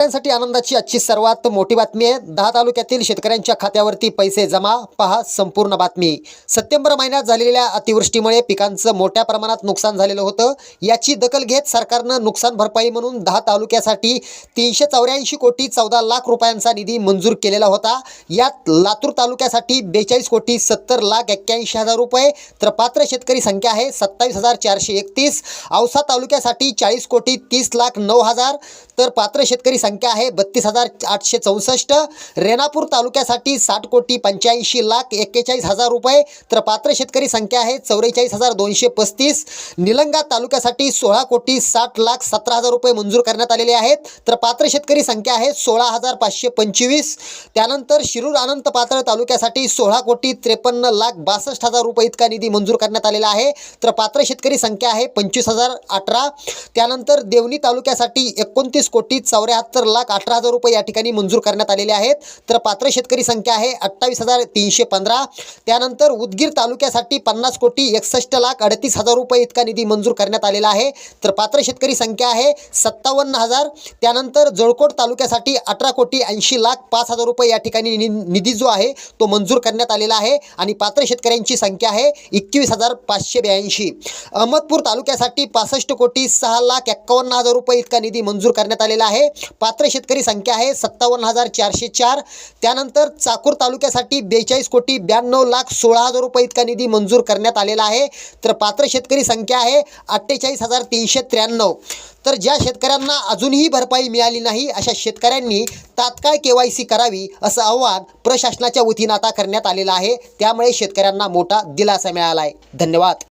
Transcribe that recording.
शेतकऱ्यांसाठी आनंदाची आजची सर्वात मोठी बातमी आहे. दहा तालुक्यातील शेतकऱ्यांच्या खात्यावरती पैसे जमा. पहा संपूर्ण बातमी. सप्टेंबर महिन्यात झालेल्या अतिवृष्टीमुळे पिकांचं मोठ्या प्रमाणात नुकसान झालेलं होतं. याची दखल घेत सरकारनं नुकसान भरपाई म्हणून दहा तालुक्यासाठी तीनशे चौऱ्याऐंशी कोटी चौदा लाख रुपयांचा निधी मंजूर केलेला होता. यात लातूर तालुक्यासाठी बेचाळीस कोटी सत्तर लाख एक्क्याऐंशी हजार रुपये तर पात्र शेतकरी संख्या आहे सत्तावीस हजार चारशे एकतीस. औसा तालुक्यासाठी चाळीस कोटी तीस लाख नऊ हजार तर पात्र शेतकरी संख्या संख्या आहे बत्तीस हजार आठशे चौसष्ट. रेणापूर तालुक्यासाठी साठ कोटी पंच्याऐंशी लाख एक्केचाळीस हजार रुपये. तर पात्र शेतकरी संख्या आहे चौवेचाळीस हजार दोनशे पस्तीस. निलंगा तालुक्यासाठी सोळा कोटी साठ लाख सतरा हजार रुपये मंजूर करण्यात आलेले आहेत. तर पात्र शेतकरी संख्या आहे सोळा हजार पाचशे पंचवीस. त्यानंतर शिरूर अनंत पात्र तालुक्यासाठी सोळा कोटी त्रेपन्न लाख बासष्ट हजार रुपये इतका निधी मंजूर करण्यात आलेला आहे. तर पात्र शेतकरी संख्या आहे पंचवीस हजार अठरा. त्यानंतर देवणी तालुक्यासाठी एकोणतीस कोटी चौऱ्याहत्तर लाख अठरा हजार रुपये या ठिकाणी मंजूर करण्यात आलेले आहेत. तर पात्र शेतकरी संख्या आहे अठ्ठावीस हजार तीनशे पंधरा. त्यानंतर उदगीर तालुक्यासाठी पन्नास कोटी एकसष्ट लाख अडतीस हजार रुपये इतका निधी मंजूर करण्यात आलेला आहे. तर पात्र शेतकरी संख्या आहे सत्तावन्न हजार. त्यानंतर जळकोट तालुक्यासाठी अठरा कोटी ऐंशी लाख पाच हजार रुपये या ठिकाणी नि- निधी जो आहे तो मंजूर करण्यात आलेला आहे. आणि पात्र शेतकऱ्यांची संख्या आहे एकवीस हजार पाचशे ब्याऐंशी. अहमदपूर तालुक्यासाठी पासष्ट कोटी सहा लाख एक्कावन्न हजार रुपये इतका निधी मंजूर करण्यात आलेला आहे. पात्र शेतकरी संख्या आहे सत्तावन्न हजार चारशे चार. त्यानंतर चाकूर तालुक्यासाठी बेचाळीस कोटी ब्याण्णव लाख सोळा हजार रुपये इतका निधी मंजूर करण्यात आलेला आहे. तर पात्र शेतकरी संख्या आहे अठ्ठेचाळीस हजार तीनशे त्र्याण्णव. तर ज्या शेतकऱ्यांना अजूनही भरपाई मिळाली नाही अशा शेतकऱ्यांनी तात्काळ के वाय सी करावी असं आव्हान प्रशासनाच्या वतीनं आता करण्यात आलेलं आहे. त्यामुळे शेतकऱ्यांना मोठा दिलासा मिळाला आहे धन्यवाद.